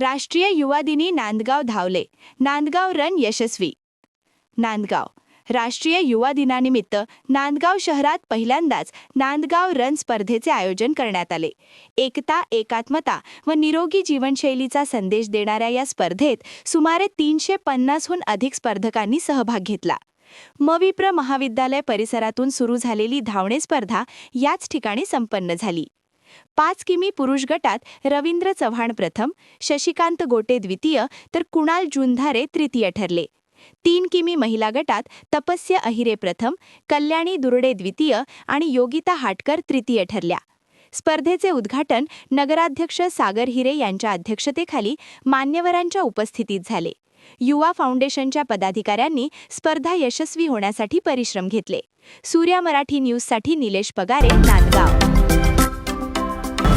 राष्ट्रीय युवा दिनी नांदगाव धावले. नांदगाव रन यशस्वी. नांदगाव. राष्ट्रीय युवा दिनानिमित्त नांदगाव शहरात पहिल्यांदाच नांदगाव रन स्पर्धेचे आयोजन करण्यात आले. एकता एकात्मता व निरोगी जीवनशैलीचा संदेश देणाऱ्या या स्पर्धेत सुमारे तीनशे पन्नासहून अधिक स्पर्धकांनी सहभाग घेतला. मविप्र महाविद्यालय परिसरातून सुरू झालेली धावणे स्पर्धा याच ठिकाणी संपन्न झाली. पाच किमी पुरुष गटात रवींद्र चव्हाण प्रथम शशिकांत गोटे द्वितीय तर कुणाल जुंधारे तृतीय ठरले. तीन किमी महिला गटात तपस्य अहिरे प्रथम कल्याणी दुर्डे द्वितीय आणि योगिता हाटकर तृतीय ठरल्या. स्पर्धेचे उद्घाटन नगराध्यक्ष सागर हिरे यांच्या अध्यक्षतेखाली मान्यवरांच्या उपस्थितीत झाले. युवा फाउंडेशनच्या पदाधिकाऱ्यांनी स्पर्धा यशस्वी होण्यासाठी परिश्रम घेतले. सूर्या मराठी न्यूजसाठी निलेश पगारे नांदगाव.